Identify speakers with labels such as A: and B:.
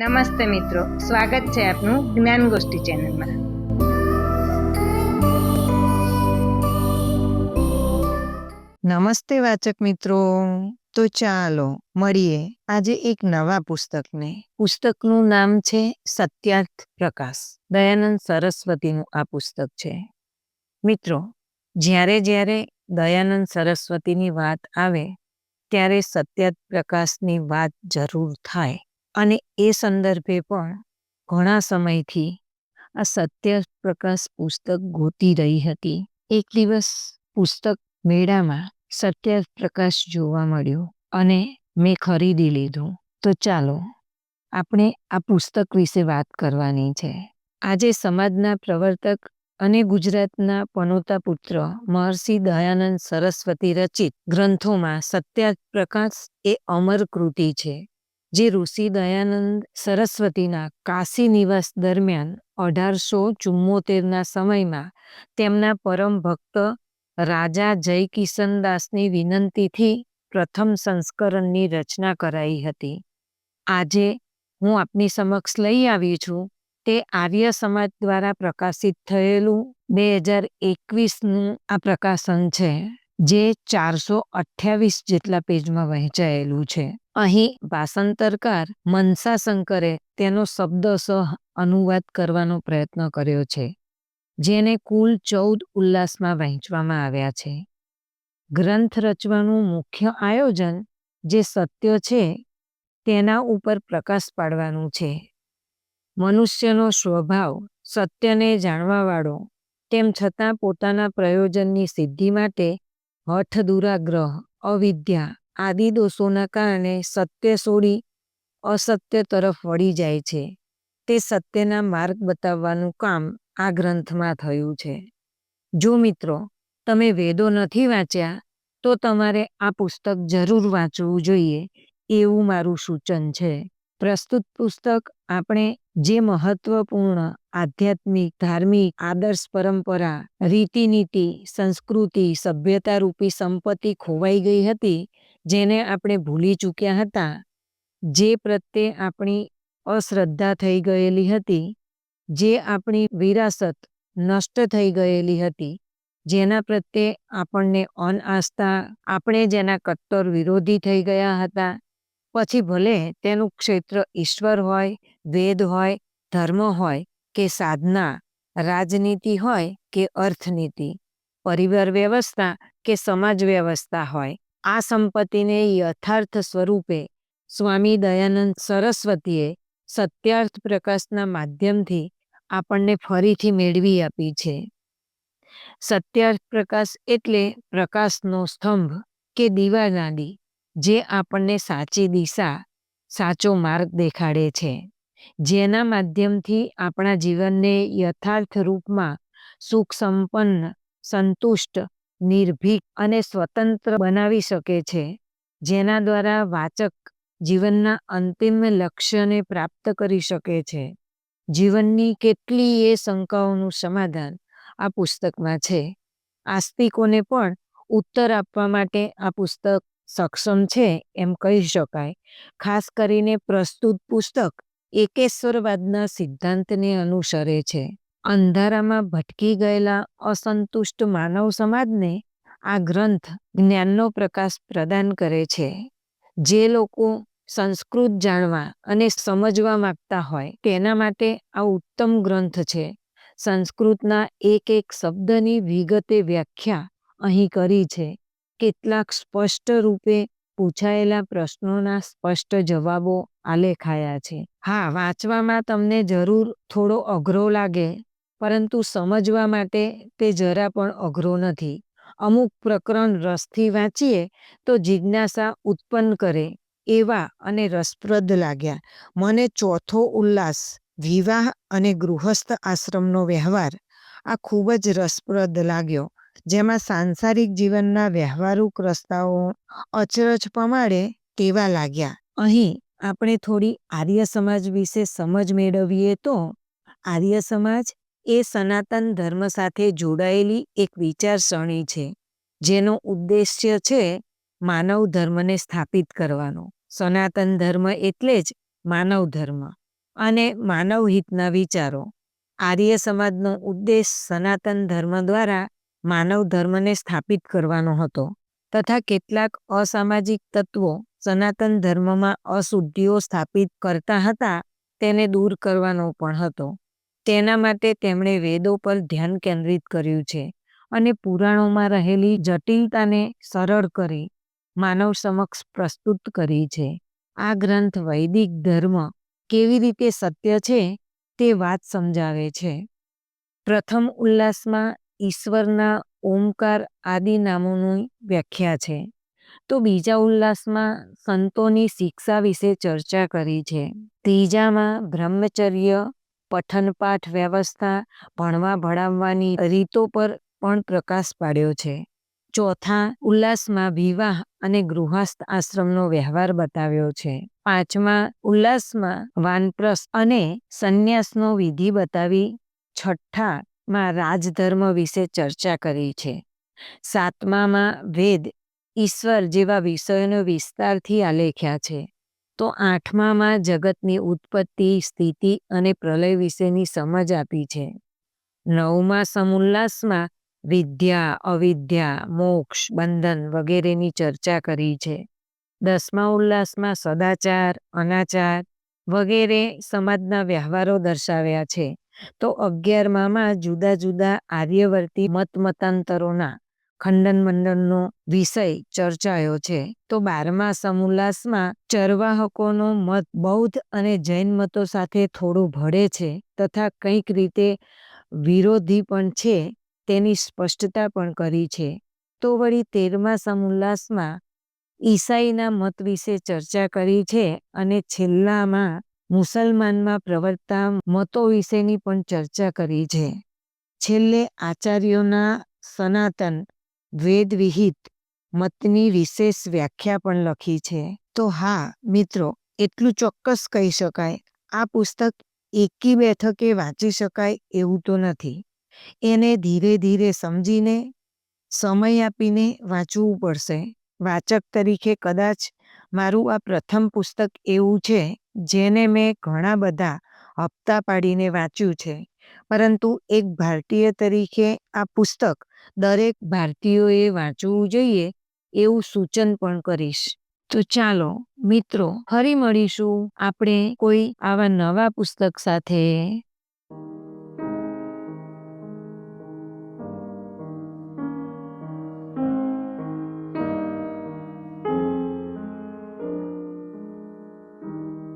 A: નમસ્તે મિત્રો, સ્વાગત છે આપનું જ્ઞાન ગોષ્ઠી ચેનલમાં.
B: નમસ્તે વાચક મિત્રો, તો ચાલો મળીએ આજે એક નવા પુસ્તકને. પુસ્તકનું નામ છે સત્યાર્થ પ્રકાશ. દયાનંદ સરસ્વતીનું આ પુસ્તક છે. મિત્રો, જ્યારે જ્યારે દયાનંદ સરસ્વતીની વાત આવે, ત્યારે સત્યાર્થ પ્રકાશની વાત જરૂર થાય. અને એ સંદર્ભે પણ ઘણા સમયથી આ સત્ય પ્રકાશ પુસ્તક ગોતી રહી હતી. એક દિવસ પુસ્તક મેળામાં સત્ય પ્રકાશ જોવા મળ્યો અને મેં ખરીદી લીધું. તો ચાલો, આપણે આ પુસ્તક વિશે વાત કરવાની છે. આજે સમાજના પ્રવર્તક અને ગુજરાતના પનોતા પુત્ર મહર્ષિ દયાનંદ સરસ્વતી રચિત ગ્રંથોમાં સત્યા પ્રકાશ એ અમર કૃતિ છે. જે ઋષિ દયાનંદ સરસ્વતીના કાશી નિવાસ દરમિયાન અઢારસો ચુમ્મોતેરના સમયમાં તેમના પરમ ભક્ત રાજા જયકિશન દાસની વિનંતીથી પ્રથમ સંસ્કરણની રચના કરાઈ હતી. આજે હું આપની સમક્ષ લઈ આવી છું. તે આર્ય સમાજ દ્વારા પ્રકાશિત થયેલું બે હજાર એકવીસનું આ પ્રકાશન છે, જે ચારસો અઠ્યાવીસ જેટલા પેજમાં વહેંચાયેલું છે. અહીં ભાષાંતરકાર મનસાશંકરે તેનો શબ્દસહ અનુવાદ કરવાનો પ્રયત્ન કર્યો છે, જેને કુલ ચૌદ ઉલ્લાસમાં વહેંચવામાં આવ્યા છે. ગ્રંથ રચવાનું મુખ્ય આયોજન જે સત્ય છે, તેના ઉપર પ્રકાશ પાડવાનું છે. મનુષ્યનો સ્વભાવ સત્યને જાણવાવાળો, તેમ છતાં પોતાના પ્રયોજનની સિદ્ધિ માટે હઠ દુરાગ્રહ અવિદ્યા આદિ દોષોના કારણે સત્ય છોડી અસત્ય તરફ વળી જાય છે. તે સત્યના માર્ગ બતાવવાનું કામ આ ગ્રંથમાં થયું છે. જો મિત્રો, તમે વેદો નથી વાંચ્યા, તો તમારે આ પુસ્તક જરૂર વાંચવું જોઈએ એવું મારું સૂચન છે. પ્રસ્તુત પુસ્તક આપણે જે મહત્વપૂર્ણ આધ્યાત્મિક, ધાર્મિક, આદર્શ પરંપરા, રીતિનીતિ, સંસ્કૃતિ સભ્યતા રૂપી સંપત્તિ ખોવાઈ ગઈ હતી જેને આપણે ભૂલી ચૂક્યા હતા, જે પ્રત્યે આપણી અશ્રદ્ધા થઈ ગયેલી હતી, જે આપણી વિરાસત નષ્ટ થઈ ગયેલી હતી, જેના પ્રત્યે આપણને અનઆસ્થા આપણે જેના કટ્ટર વિરોધી થઈ ગયા હતા, પછી ભલે તેનું ક્ષેત્ર ઈશ્વર હોય, વેદ હોય, ધર્મ હોય, કે સાધના, રાજનીતિ હોય, કે અર્થનીતિ, પરિવાર વ્યવસ્થા, કે સમાજ વ્યવસ્થા હોય આ સંપત્તિને યથાર્થ સ્વરૂપે સ્વામી દયાનંદ સરસ્વતીએ સત્યાર્થ પ્રકાશના માધ્યમથી આપણને ફરીથી મેળવી આપી છે. સત્યાર્થ પ્રકાશ એટલે પ્રકાશનો સ્તંભ કે દીવાનાડી જે આપણને સાચી દિશા, સાચો માર્ગ દેખાડે છે. જેના માધ્યમથી આપણા જીવનને યથાર્થ રૂપમાં સુખ સંપન્ન સંતુષ્ટ નિર્ભીક અને સ્વતંત્ર બનાવી શકે છે, જેના દ્વારા વાચક જીવનના અંતિમ લક્ષ્યને પ્રાપ્ત કરી શકે છે. જીવનની કેટલીય શંકાઓનું સમાધાન આ પુસ્તકમાં છે. આસ્તિકોને પણ ઉત્તર આપવા માટે આ પુસ્તક સક્ષમ છે એમ કહી શકાય. ખાસ કરીને પ્રસ્તુત પુસ્તક એકેશ્વરવાદના સિદ્ધાંતને અનુસરે છે. અંધારામાં ભટકી ગયેલા અસંતુષ્ટ માનવ સમાજને આ ગ્રંથ જ્ઞાનનો પ્રકાશ પ્રદાન કરે છે. જે લોકો સંસ્કૃત જાણવા અને સમજવા માગતા હોય તેના માટે આ ઉત્તમ ગ્રંથ છે. સંસ્કૃતના એક એક શબ્દની વિગતે વ્યાખ્યા અહીં કરી છે. કેટલાક સ્પષ્ટ રૂપે પૂછાયેલા પ્રશ્નોના સ્પષ્ટ જવાબો આલેખાયા છે. હા, વાંચવામાં તમને જરૂર થોડો અઘરો લાગે પરંતુ સમજવા માટે તે જરા પણ અઘરો નથી. અમુક પ્રકરણ રસથી વાંચીએ તો જિજ્ઞાસા ઉત્પન્ન કરે, એવા અને રસપ્રદ લાગ્યા. મને ચોથો ઉલ્લાસ, વિવાહ અને ગૃહસ્થ આશ્રમનો વ્યવહાર, આ ખૂબ જ રસપ્રદ લાગ્યો. જેમાં સાંસારિક જીવનના વ્યવહારુક રસ્તાઓ અચરજ પમાડે તેવા લાગ્યા. અહીં આપણે થોડી આર્ય સમાજ વિશે સમજ મેળવીએ તો, આર્ય સમાજ એ સનાતન ધર્મ સાથે જોડાયેલી એક વિચારસરણી છે, જેનો ઉદ્દેશ્ય છે માનવ ધર્મને સ્થાપિત કરવાનો. સનાતન ધર્મ એટલે જ માનવ ધર્મ અને માનવહિતના વિચારો. આર્ય સમાજનો ઉદ્દેશ સનાતન ધર્મ દ્વારા માનવ ધર્મને સ્થાપિત કરવાનો હતો તથા કેટલાક અસામાજિક તત્વો સનાતન ધર્મમાં અશુદ્ધિઓ સ્થાપિત કરતા હતા તેને દૂર કરવાનો પણ હતો. તેના માટે તેમણે વેદો પર ધ્યાન કેન્દ્રિત કર્યું છે અને પુરાણોમાં રહેલી જટિલતાને સરળ કરી માનવ સમક્ષ પ્રસ્તુત કરી છે. આ ગ્રંથ વૈદિક ધર્મ કેવી રીતે સત્ય છે તે વાત સમજાવે છે. પ્રથમ ઉલ્લાસમાં ઈશ્વરના ઓમકાર આદિ નામોની વ્યાખ્યા છે. તો બીજા ઉલ્લાસમાં સંતોની શિક્ષા વિશે ચર્ચા કરી છે. ત્રીજામાં બ્રહ્મચર્ય પઠનપાઠ વ્યવસ્થા ભણવા ભણાવવાની રીતો પર પણ પ્રકાશ પાડ્યો છે. ચોથા, ઉલ્લાસમાં વિવાહ અને ગૃહસ્થ આશ્રમનો વ્યવહાર બતાવ્યો છે. પાંચમા, ઉલ્લાસમાં વાનપ્રસ્થ અને સંન્યાસનો વિધિ બતાવી. છઠ્ઠામાં રાજધર્મ વિશે ચર્ચા કરી છે. સાતમામાં વેદ ઈશ્વર જેવા વિષયોનો વિસ્તારથી આલેખ્યા છે. તો આઠમામાં જગતની ઉત્પત્તિ, સ્થિતિ અને પ્રલય વિશેની સમજ આપી છે. નવમા સમુલ્લાસમાં વિદ્યા, અવિદ્યા, મોક્ષ, બંધન વગેરેની ચર્ચા કરી છે. દસમા ઉલ્લાસમાં સદાચાર, અનાચાર વગેરે સમાજના વ્યવહારો દર્શાવ્યા છે. તો અગિયારમામાં જુદા જુદા આર્યવર્તી મત મતાંતરોના ખંડન મંડનનો વિષય ચર્ચાયો છે. તો બારમા સમુલ્લાસમાં ચરવાહકોનો મત બૌદ્ધ અને જૈન મતો સાથે થોડું ભળે છે તથા કંઈક રીતે વિરોધી પણ છે તેની સ્પષ્ટતા પણ કરી છે. તો વળી તેરમા સમુલ્લાસમાં ઈસાઈના મત વિશે ચર્ચા કરી છે અને છેલ્લામાં મુસલમાનમાં પ્રવર્તતા મતો વિશેની પણ ચર્ચા કરી છે. છેલ્લે આચાર્યોના સનાતન વેદ વિહિત મતની વિશેષ વ્યાખ્યા પણ લખી છે. તો હા, મિત્રો, એટલું ચોક્કસ કહી શકાય. આ પુસ્તક એકી બેઠકે વાંચી શકાય એવું તો નથી. એને ધીરે ધીરે સમજીને, સમય આપીને વાંચવું પડશે. વાચક તરીકે કદાચ મારું આ પ્રથમ પુસ્તક એવું છે, જેને મેં ઘણા બધા હપ્તા પાડીને વાંચ્યું છે. પરંતુ એક ભારતીય તરીકે આ પુસ્તક દરેક ભારતીયોએ વાંચવું જોઈએ એવું સૂચન પણ કરીશ. તો ચાલો, મિત્રો, ફરી મળીશું. આપણે કોઈ આવા નવા પુસ્તક સાથે